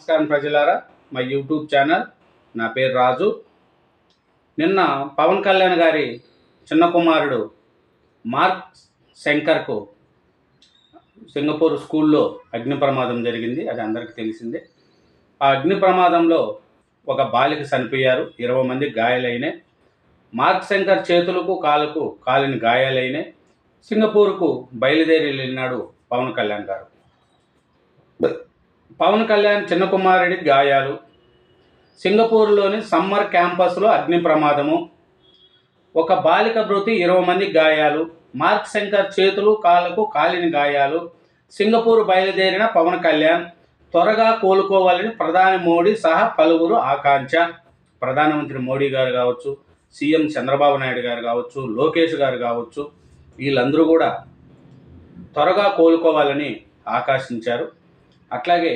నమస్కారం ప్రజలారా. మా యూట్యూబ్ ఛానల్ నా పేరు రాజు. నిన్న పవన్ కళ్యాణ్ గారి చిన్న కుమారుడు మార్క్ శంకర్కు సింగపూర్ స్కూల్లో అగ్ని ప్రమాదం జరిగింది అది అందరికీ తెలిసిందే. ఆ అగ్ని ప్రమాదంలో ఒక బాలిక చనిపోయారు ఇరవై మంది గాయాలైనాయి. మార్క్ శంకర్ చేతులకు కాలుకు కాలిన గాయాలైనాయి. సింగపూర్కు బయలుదేరి వెళ్ళినాడు పవన్ కళ్యాణ్ గారు. పవన్ కళ్యాణ్ చిన్న కుమారుడి గాయాలు సింగపూర్లోని సమ్మర్ క్యాంపస్లో అగ్ని ప్రమాదము ఒక బాలిక మృతి ఇరవై మంది గాయాలు మార్క్ శంకర్ చేతులు కాళ్ళకు కాలిన గాయాలు సింగపూర్ బయలుదేరిన పవన్ కళ్యాణ్ త్వరగా కోలుకోవాలని ప్రధాని మోడీ సహా పలువురు ఆకాంక్ష. ప్రధానమంత్రి మోడీ గారు కావచ్చు సీఎం చంద్రబాబు నాయుడు గారు కావచ్చు లోకేష్ గారు కావచ్చు వీళ్ళందరూ కూడా త్వరగా కోలుకోవాలని ఆకాశించారు అట్లాగే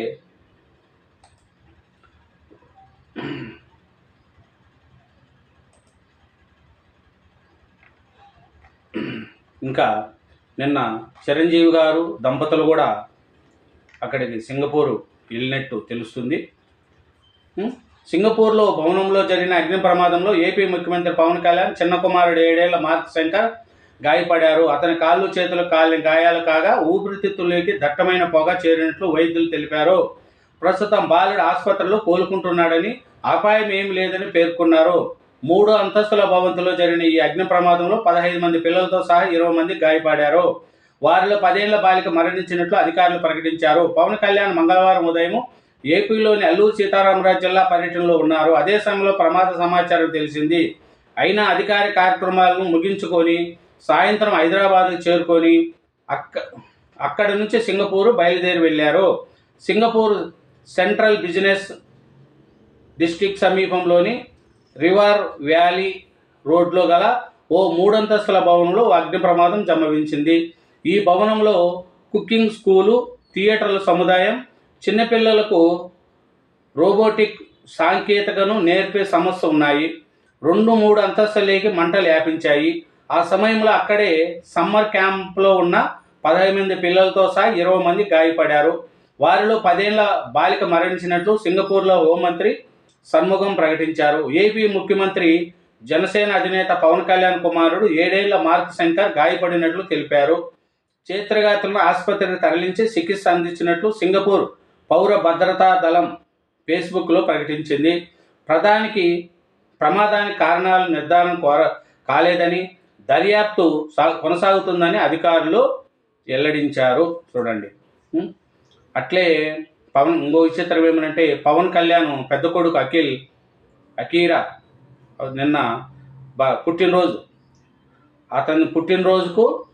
ఇంకా నిన్న చిరంజీవి గారు దంపతులు కూడా అక్కడికి సింగపూర్ వెళ్ళినట్టు తెలుస్తుంది. సింగపూర్లో భవనంలో జరిగిన అగ్ని ప్రమాదంలో ఏపీ ముఖ్యమంత్రి పవన్ కళ్యాణ్ చిన్న కుమారుడు ఏడేళ్ళ మార్క్ శంకర్ గాయపడారు. అతని కాళ్ళు చేతులు కాలిన గాయాలు కాగా ఊపిరితిత్తుల్లోకి దట్టమైన పొగ చేరినట్లు వైద్యులు తెలిపారు. ప్రస్తుతం బాలుడు ఆసుపత్రిలో కోలుకుంటున్నాడని అపాయం ఏమి లేదని పేర్కొన్నారు. మూడు అంతస్తుల భవంతిలో జరిగిన ఈ అగ్ని ప్రమాదంలో పదహైదు మంది పిల్లలతో సహా ఇరవై మంది గాయపడారు. వారిలో పదేళ్ళ బాలిక మరణించినట్లు అధికారులు ప్రకటించారు. పవన్ కళ్యాణ్ మంగళవారం ఉదయం ఏపీలోని అల్లూరు సీతారామరాజు జిల్లా పర్యటనలో ఉన్నారు. అదే సమయంలో ప్రమాద సమాచారం తెలిసింది. అయినా అధికార కార్యక్రమాలను ముగించుకొని సాయంత్రం హైదరాబాద్కు చేరుకొని అక్క అక్కడి నుంచి సింగపూర్ బయలుదేరి వెళ్ళారు. సింగపూర్ సెంట్రల్ బిజినెస్ డిస్టిక్ సమీపంలోని రివర్ వ్యాలీ రోడ్లో గల ఓ మూడంతస్తుల భవనంలో అగ్ని ప్రమాదం సంభవించింది ఈ భవనంలో కుకింగ్ స్కూలు థియేటర్ల సముదాయం చిన్నపిల్లలకు రోబోటిక్ సాంకేతికను నేర్పే సమస్య ఉన్నాయి. రెండు మూడు అంతస్తులకి మంటలు వ్యాపించాయి. ఆ సమయంలో అక్కడే సమ్మర్ క్యాంప్లో ఉన్న పదహైదు మంది పిల్లలతో సహా ఇరవై మంది గాయపడారు వారిలో పదేళ్ళ బాలిక మరణించినట్లు సింగపూర్లో హోంమంత్రి సన్ముఖం ప్రకటించారు. ఏపీ ముఖ్యమంత్రి జనసేన అధినేత పవన్ కళ్యాణ్ కుమారుడు ఏడేళ్ళ మార్క్ శంకర్ గాయపడినట్లు తెలిపారు. చేత్రగాతులను ఆసుపత్రికి తరలించి చికిత్స అందించినట్లు సింగపూర్ పౌర భద్రతా దళం ఫేస్బుక్లో ప్రకటించింది. ప్రధానికి ప్రమాదానికి కారణాలు నిర్ధారణ కోర కాలేదని దర్యాప్తు కొనసాగుతుందని అధికారులు వెల్లడించారు. చూడండి. అట్లే పవన్ ఇంకో విచిత్రం ఏమనంటే పవన్ కళ్యాణ్ పెద్ద కొడుకు అఖిల్ అకీరా నిన్న బా పుట్టినరోజు. అతని పుట్టినరోజుకు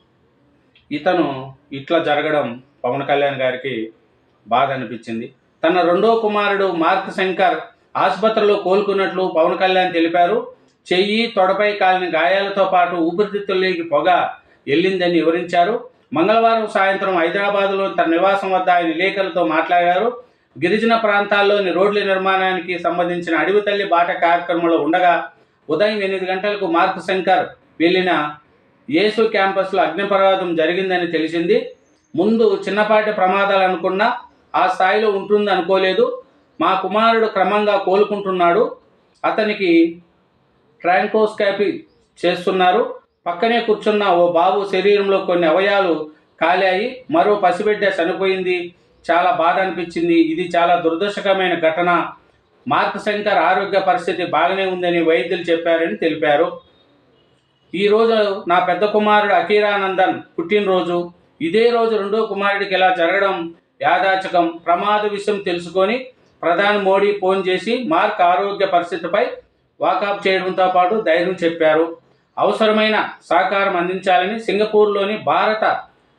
ఇతను ఇట్లా జరగడం పవన్ కళ్యాణ్ గారికి బాధ అనిపించింది. తన రెండో కుమారుడు మార్క్ శంకర్ ఆసుపత్రిలో కోలుకున్నట్లు పవన్ కళ్యాణ్ తెలిపారు. చెయ్యి తొడపై కాలిన గాయాలతో పాటు ఊపిరితిత్తుల్లోకి పొగ వెళ్ళిందని వివరించారు. మంగళవారం సాయంత్రం హైదరాబాద్లో తన నివాసం వద్ద ఆయన విలేకరులతో మాట్లాడారు. గిరిజన ప్రాంతాల్లోని రోడ్ల నిర్మాణానికి సంబంధించిన అడవి తల్లి బాట కార్యక్రమంలో ఉండగా ఉదయం ఎనిమిది గంటలకు మార్క్ శంకర్ వెళ్ళిన యేసు క్యాంపస్లో అగ్నిప్రమాదం జరిగిందని తెలిసింది. ముందు చిన్నపాటి ప్రమాదాలు అనుకున్నా ఆ స్థాయిలో ఉంటుంది అనుకోలేదు మా కుమారుడు క్రమంగా కోలుకుంటున్నాడు. అతనికి ట్రాంకోస్కాపీ చేస్తున్నారు. పక్కనే కూర్చున్న ఓ బాబు శరీరంలో కొన్ని అవయాలు కాలాయి. మరో పసిబిడ్డ చనిపోయింది. చాలా బాధ అనిపించింది. ఇది చాలా దురదృష్టకరమైన ఘటన. మార్క్ శంకర్ ఆరోగ్య పరిస్థితి బాగానే ఉందని వైద్యులు చెప్పారని తెలిపారు. ఈరోజు నా పెద్ద కుమారుడు అకీరానందన్ పుట్టినరోజు. ఇదే రోజు రెండో కుమారుడికి ఇలా జరగడం యాదాచకం. ప్రమాద విషయం తెలుసుకొని ప్రధాని మోడీ ఫోన్ చేసి మార్క్ ఆరోగ్య పరిస్థితిపై వాకప్ చేయడంతో పాటు ధైర్యం చెప్పారు. అవసరమైన సహకారం అందించాలని సింగపూర్లోని భారత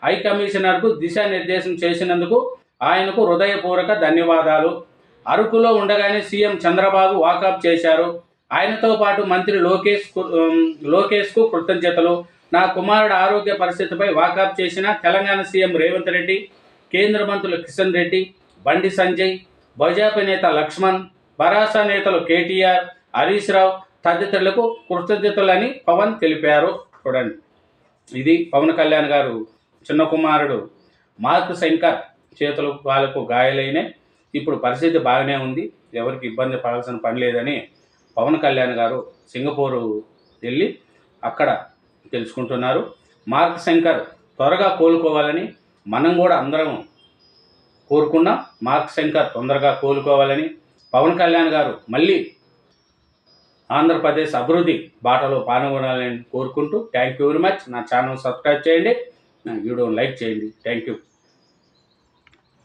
హై కమిషనర్కు దిశానిర్దేశం చేసినందుకు ఆయనకు హృదయపూర్వక ధన్యవాదాలు. అరకులో ఉండగానే సీఎం చంద్రబాబు వాకప్ చేశారు. ఆయనతో పాటు మంత్రి లోకేష్ కు- లోకేష్కు కృతజ్ఞతలు. నా కుమారుడు ఆరోగ్య పరిస్థితిపై వాకప్ చేసిన తెలంగాణ సీఎం రేవంత్ రెడ్డి కేంద్ర మంత్రులు కిషన్ రెడ్డి బండి సంజయ్ భాజపా నేత లక్ష్మణ్ భరాసా నేతలు కేటీఆర్ హరీష్ రావు తదితరులకు కృతజ్ఞతలని పవన్ తెలిపారు. చూడండి. ఇది పవన్ కళ్యాణ్ గారు చిన్న కుమారుడు మార్క్ శంకర్ చేతులు వాళ్ళకు గాయాలైనాయి. ఇప్పుడు పరిస్థితి బాగానే ఉంది. ఎవరికి ఇబ్బంది పడాల్సిన పని లేదని పవన్ కళ్యాణ్ గారు సింగపూరు వెళ్ళి అక్కడ తెలుసుకుంటున్నారు. మార్క్ శంకర్ త్వరగా కోలుకోవాలని మనం కూడా అందరం కోరుకున్నాం. మార్క్ శంకర్ తొందరగా కోలుకోవాలని పవన్ కళ్యాణ్ గారు మళ్ళీ ఆంధ్రప్రదేశ్ అభివృద్ధి బాటలో పాల్గొనాలని కోరుకుంటూ. థ్యాంక్ యూ వెరీ మచ్ నా ఛానల్ సబ్స్క్రైబ్ చేయండి. నా వీడియోని లైక్ చేయండి. Thank you